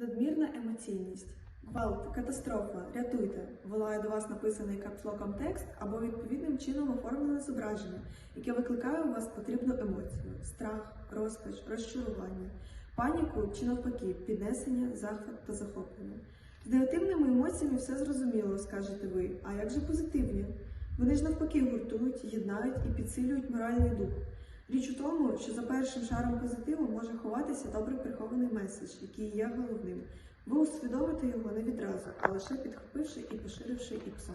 Надмірна емоційність. Гвалт, катастрофа, рятуйте. Волає до вас написаний капслоком текст або відповідним чином оформлене зображення, яке викликає у вас потрібну емоцію: страх, розпач, розчарування, паніку чи навпаки, піднесення, захват та захоплення. З негативними емоціями все зрозуміло, скажете ви. А як же позитивні? Вони ж навпаки гуртують, єднають і підсилюють моральний дух. Річ у тому, що за першим шаром позитиву може ховатися добре прихований меседж, який є головним. Ви усвідомите його не відразу, а лише підхопивши і поширивши іпсо.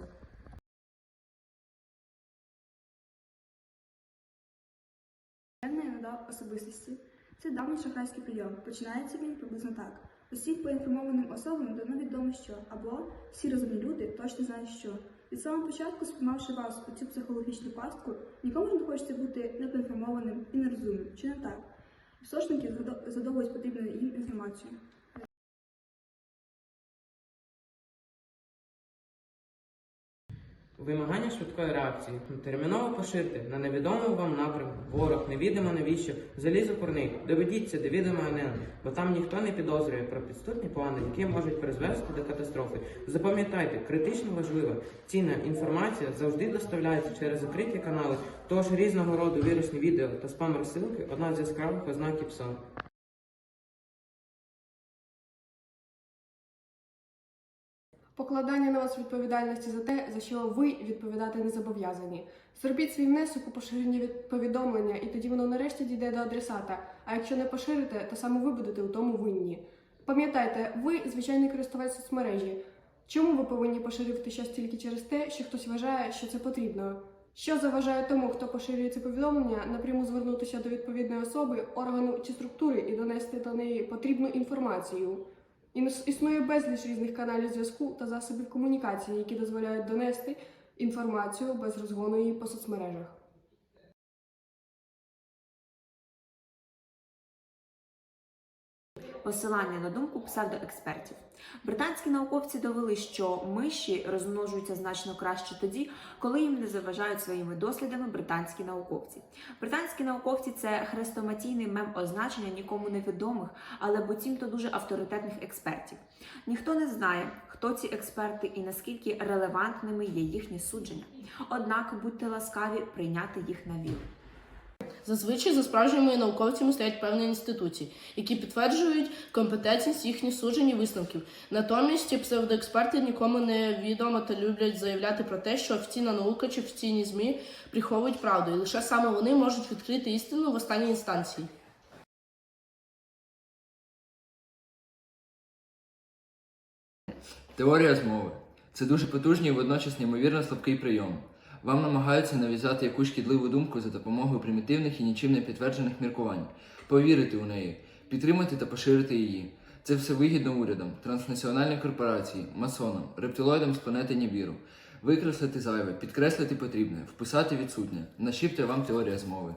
Рада особистості це давній шахрайський прийом. Починається він приблизно так. Усіх поінформованим особам давно відомо, що або всі розумні люди точно знають, що від самого початку, спіймавши вас у цю психологічну пастку, нікому не хочеться бути непоінформованим і нерозумним. Чи не так? Всошники задо- задовують потрібну їм інформацію. Вимагання швидкої реакції. Терміново поширте на невідомому вам напрямку. Ворог невідомо навіщо. Залізо курник. Доведіться до відома НН, бо там ніхто не підозрює про підступні плани, які можуть призвести до катастрофи. Запам'ятайте, критично важливо. Цінна інформація завжди доставляється через закриті канали. Тож різного роду вірусні відео та спам розсилки одна з яскравих ознаків ПСО. Покладання на вас відповідальності за те, за що ви відповідати не зобов'язані. Зробіть свій внесок у поширення від повідомлення, і тоді воно нарешті дійде до адресата. А якщо не поширите, то саме ви будете у тому винні. Пам'ятайте, ви звичайний користувач соцмережі. Чому ви повинні поширювати щось тільки через те, що хтось вважає, що це потрібно? Що заважає тому, хто поширює це повідомлення, напряму звернутися до відповідної особи, органу чи структури і донести до неї потрібну інформацію? Існує безліч різних каналів зв'язку та засобів комунікації, які дозволяють донести інформацію без розгону її по соцмережах. Посилання на думку псевдоекспертів. Британські науковці довели, що миші розмножуються значно краще тоді, коли їм не заважають своїми дослідами британські науковці. Британські науковці це хрестоматійний мем означення нікому невідомих, але буцімто дуже авторитетних експертів. Ніхто не знає, хто ці експерти і наскільки релевантними є їхні судження. Однак будьте ласкаві прийняти їх на віру. Зазвичай за справжніми науковцями стоять певні інституції, які підтверджують компетентність їхніх суджень і висновків. Натомість псевдоексперти нікому не відомо та люблять заявляти про те, що офіційна наука чи офіційні змі приховують правду, і лише саме вони можуть відкрити істину в останній інстанції. Теорія змови це дуже потужний і водночас неймовірно слабкий прийом. Вам намагаються нав'язати якусь шкідливу думку за допомогою примітивних і нічим не підтверджених міркувань, повірити у неї, підтримати та поширити її. Це все вигідно урядам, транснаціональній корпорації, масонам, рептилоїдам з планети Нібіру. Викреслити зайве, підкреслити потрібне, вписати відсутнє. Нашіпте вам теорія змови.